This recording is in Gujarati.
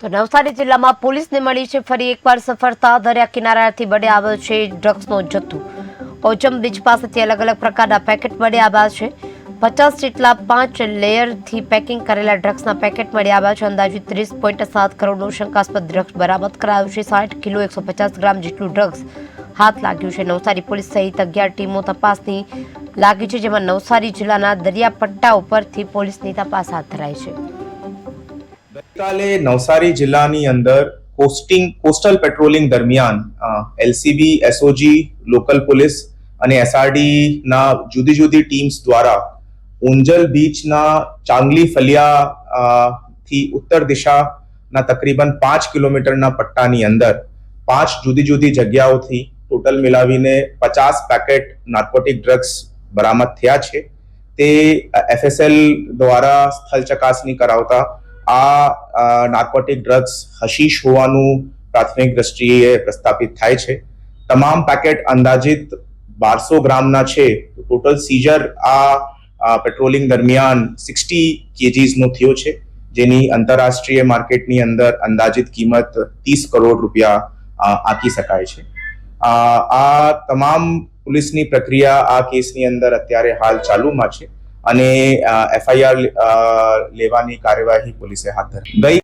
તો નવસારી જિલ્લામાં પોલીસને મળી છે ફરી એકવાર સફળતા. દરિયા કિનારાથી મળી આવ્યો છે ડ્રગ્સનો જથ્થો. ઓચમ બીચ પાસેથી અલગ અલગ પ્રકારના પેકેટ મળી આવ્યા છે. પચાસ જેટલા પાંચ લેયરથી પેકિંગ કરેલા ડ્રગ્સના પેકેટ મળી આવ્યા છે. અંદાજે ત્રીસ પોઈન્ટ સાત કરોડનું શંકાસ્પદ ડ્રગ્સ બરામદ કરાયું છે. સાઠ કિલો એકસો પચાસ ગ્રામ જેટલું ડ્રગ્સ હાથ લાગ્યું છે. નવસારી પોલીસ સહિત અગિયાર ટીમો તપાસની લાગી છે, જેમાં નવસારી જિલ્લાના દરિયાપટ્ટા ઉપરથી પોલીસની તપાસ હાથ ધરાઈ છે. ગઈકાલે નવસારી જિલ્લાની અંદર કોસ્ટિંગ, કોસ્ટલ પેટ્રોલિંગ દરમિયાન એલસીબી, એસઓજી, લોકલ પોલીસ અને એસઆરડી ના જુદી જુદી ટીમ્સ દ્વારા ઉંજલ બીચના ચાંગલી ફલિયા થી ઉત્તર દિશાના તકરીબન પાંચ કિલોમીટરના પટ્ટાની અંદર પાંચ જુદી જુદી જગ્યાઓથી ટોટલ મિલાવીને પચાસ પેકેટ નાર્કોટિક ડ્રગ્સ બરામદ થયા છે. તે એફએસએલ દ્વારા સ્થળ ચકાસણી કરાવતા આ નાર્કોટિક ડ્રગ્સ હશીશ હોવાનું પ્રાથમિક દ્રષ્ટિએ પ્રસ્થાપિત થાય છે. તમામ પેકેટ અંદાજિત બારસો ગ્રામના છે. ટોટલ સીઝર આ પેટ્રોલિંગ દરમિયાન સિક્સટી કેજીસનો થયો છે. જેની આંતરરાષ્ટ્રીય માર્કેટની અંદર અંદાજિત કિંમત ત્રીસ કરોડ રૂપિયા આંકી શકાય છે. આ તમામ પોલીસની પ્રક્રિયા આ કેસની અંદર અત્યારે હાલ ચાલુમાં છે. અને એફઆઈઆર લેવાની કાર્યવાહી પોલીસે હાથ ધરી. ગઈ